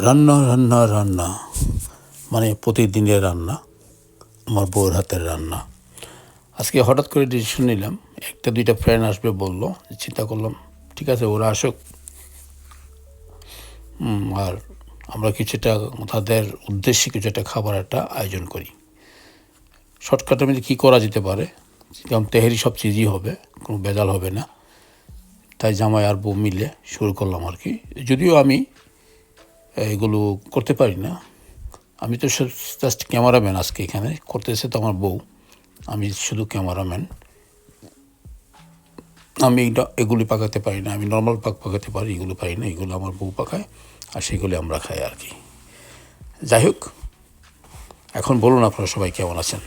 রান্না রান্না রান্না। মানে প্রতিদিনের রান্না, আমার বউর হাতের রান্না। আজকে হঠাৎ করে ডিসিশন নিলাম, একটা, দুইটা ফ্রেন্ড আসবে বলল, চিন্তা করলাম, ঠিক আছে, ওরা আসুক। আর আমরা কিছুটা, তাদের উদ্দেশ্যে কিছু একটা খাবার একটা আয়োজন করি। শর্টকাটের মধ্যে কী করা যেতে পারে? যেমন তেহেরি সব চিজই হবে, কোনো বেজাল হবে না। তাই জামাই আর বউ মিলে শুরু করলাম আর কি। যদিও আমি এগুলো করতে পারি না। আমি তো জাস্ট ক্যামেরাম্যান আজকে এখানে। করতেছে তো আমার বউ। আমি শুধু ক্যামেরাম্যান আমি এগুলি পাকাতে পারি না। আমি নর্মাল পাক পাকাতে পারি, এগুলো পারি না। এগুলো আমার বউ পাকায়, আর সেগুলি আমরা খাই আর কি। যাই হোক, এখন বলুন আপনারা সবাই কেমন আছেন?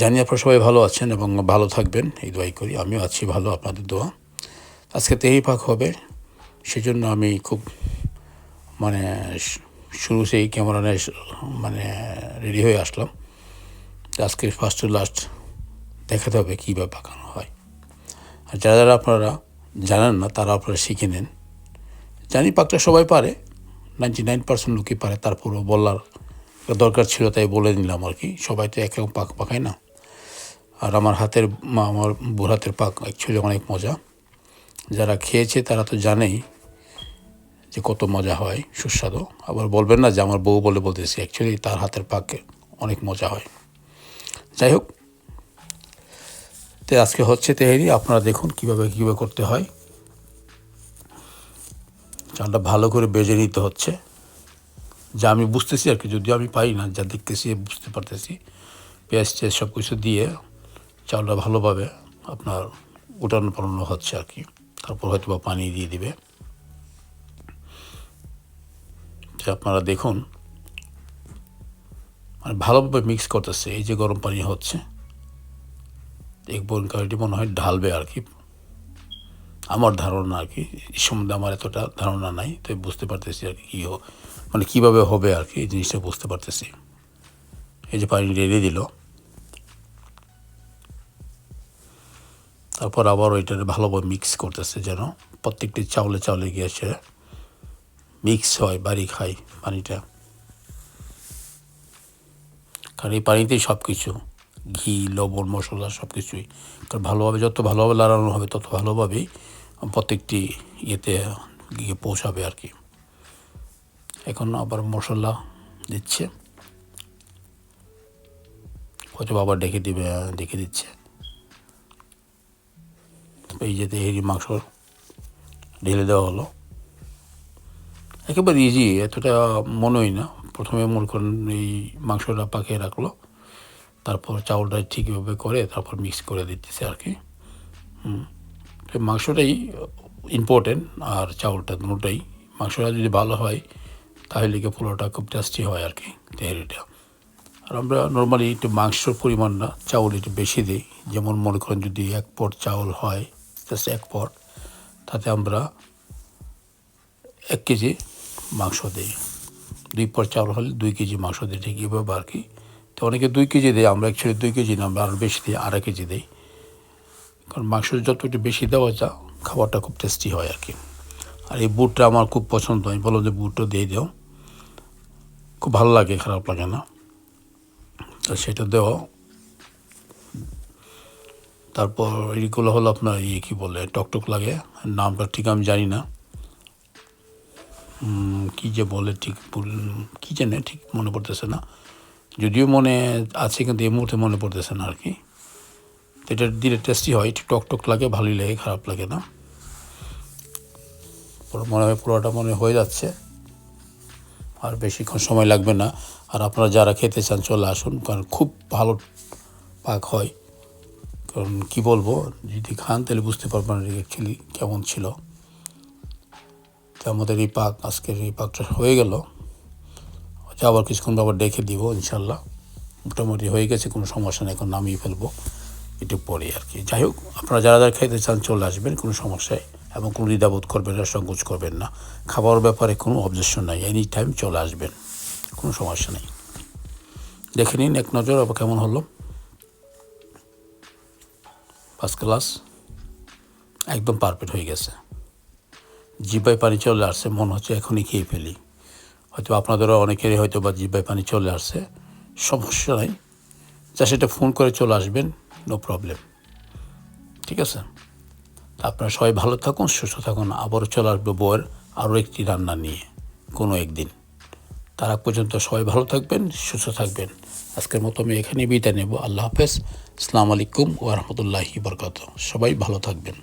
জানি আপনারা সবাই ভালো আছেন এবং ভালো থাকবেন, এই দোয়াই করি। আমিও আছি ভালো, আপনাদের দোয়া। আজকে তেহি পাক হবে, সেজন্য আমি খুব মানে শুরু সেই ক্যামেরা নিয়ে মানে রেডি হয়ে আসলাম। আজকে ফার্স্ট টু লাস্ট দেখাতে হবে কীভাবে পাকানো হয়। আর যারা যারা আপনারা জানেন না, তারা আপনারা শিখে নেন। জানি পাকটা সবাই পারে নাইনটি নাইন পার্সেন্ট লোকই পারে, তারপরও বলার দরকার ছিল তাই বলে নিলাম আর কি। সবাই তো একরকম পাক পাকায় না। আর আমার হাতের, আমার বুড় হাতের পাক অ্যাকচুয়ালি অনেক মজা। যারা খেয়েছে তারা তো জানেই যে কত মজা হয়, সুস্বাদু। আবার বলবেন না যে আমার বউ বলে বলতেছি অ্যাকচুয়ালি তার হাতের পাকে অনেক মজা হয়। যাই হোক, তো আজকে হচ্ছে তেহেরি, আপনারা দেখুন কীভাবে কীভাবে করতে হয়। চালটা ভালো করে বেজে নিতে হচ্ছে। যা আমি বুঝতেছি আর কি, যদিও আমি পাই না, যা দেখতেছি, বুঝতে পারতেছি। পেঁয়াজ টেয়াজ সব কিছু দিয়ে চালটা ভালোভাবে আপনার উঠানো পালানো হচ্ছে আর কি। তারপর হয়তো বা পানি দিয়ে দিবে। যে আপনারা দেখুন মানে ভালোভাবে মিক্স করতেছে, এই যে গরম পানি হচ্ছে এক বোন কারিটি মনে হয় ঢালবে আর কি। আমার ধারণা আর কি এই সম্বন্ধে আমার এতটা ধারণা নাই তাই বুঝতে পারতেছি আর কি মানে কীভাবে হবে আর কি, এই জিনিসটা বুঝতে পারতেছি। এই যে পানি রেড়ে দিল। তারপর আবার ওইটা ভালোভাবে মিক্স করতেছে যেন প্রত্যেকটি চাউলে চাউলে গিয়ে সে মিক্স হয় বাড়ি খাই পানিটা। কারণ এই পানিতেই সব কিছু ঘি, লবণ, মশলা সব কিছুই কারণ ভালোভাবে, যত ভালোভাবে লাড়ানো হবে, তত ভালোভাবেই প্রত্যেকটি ইয়েতে গিয়ে পৌঁছাবে আর কি। এখন আবার মশলা দিচ্ছে। হয়তো আবার ডেকে দিবে, ডেকে দিচ্ছে। এই যে তেহেরি মাংস ঢেলে দেওয়া হলো। একেবারে ইজি এতটা মনেই না। প্রথমে মনে করেন এই মাংসটা পাকিয়ে রাখল, তারপর চাউলটা ঠিকভাবে করে তারপর মিক্স করে দিতেছে আর কি। মাংসটাই ইম্পর্টেন্ট আর চাউলটা দুটোই। মাংসটা যদি ভালো হয়, তাহলে কি পোলাওটা খুব টেস্টি হয় আর কি, তেহারিটা। আর আমরা নর্মালি একটু মাংসর পরিমাণ না, চাউল একটু বেশি দিই। যেমন মনে করেন যদি এক পট চাউল হয় জাস্ট এক পট, তাতে আমরা এক কেজি মাংস দিই। দুই পর চাউল হলে দুই কেজি মাংস দিই ঠিক এভাবে আর কি তো অনেকে দুই কেজি দেয়, আমরা অ্যাকচুয়ালি দুই কেজি না, আমরা আরও বেশি দিই, আড়াই কেজি দিই। কারণ মাংস যত একটু বেশি দেওয়া যা খাবারটা খুব টেস্টি হয় আর কি। আর এই বুটটা আমার খুব পছন্দ, আমি বললাম যে বুটটা দিয়ে দাও। খুব ভালো লাগে, খারাপ লাগে না। তো সেটা দেওয়া। তারপর এইগুলো হলো আপনার ইয়ে কী বলে, টকটক লাগে। নামটা ঠিক আমি জানি না। কি যে বলে ঠিক কি জানে, ঠিক মনে পড়তেছে না। যদিও মনে আছে, কিন্তু এই মুহূর্তে মনে পড়তেছে না আর কি। এটা দিলে টেস্টি হয়, একটু টক টক লাগে, ভালোই লাগে, খারাপ লাগে না। মনে হয়, পুরোটা মনে হয়ে যাচ্ছে। আর বেশিক্ষণ সময় লাগবে না। আর আপনারা যারা খেতে চান, চলে আসুন, কারণ খুব ভালো পাক হয়। কারণ কী বলব, যদি খান, তাহলে বুঝতে পারবেন অ্যাকচুয়ালি কেমন ছিল। তো আমাদের এই পাক, আজকের এই পাকটা হয়ে গেল। হয়তো আবার কিছুক্ষণ আবার ডেকে দিব ইনশাল্লাহ মোটামুটি হয়ে গেছে, কোনো সমস্যা নেই, এখন নামিয়ে ফেলব। একটু পরে আর কি। যাই হোক, আপনারা যারা যারা খেতে চান চলে আসবেন, কোনো সমস্যায় এবং কোনো দ্বিধাবোধ করবেন না সংকোচ করবেন না। খাবার ব্যাপারে কোনো অবজেকশন নাই এনি টাইম চলে আসবেন, কোনো সমস্যা নেই। দেখে নিন, এক নজর আবার কেমন হলো? ফার্স্ট ক্লাস একদম পারফেক্ট হয়ে গেছে। জিব্বায় পানি চলে আসছে, মনে হচ্ছে এখনই খেয়ে ফেলি। হয়তো আপনাদেরও অনেকেরই হয়তো বা জিব্বায় পানি চলে আসছে, সমস্যা নাই। যা সেটা ফোন করে চলে আসবেন নো প্রবলেম ঠিক আছে? আপনারা সবাই ভালো থাকুন, সুস্থ থাকুন, আবারও চলে আসবে বউয়ের আরও একটি রান্না নিয়ে, কোনো একদিন। তার পর্যন্ত সবাই ভালো থাকবেন, সুস্থ থাকবেন। আজকের মতো আমি এখানেই বিদায় নেব। আল্লাহ হাফেজ। আসসালামু আলাইকুম ওরহমতুল্লাহি বরকাত সবাই ভালো থাকবেন।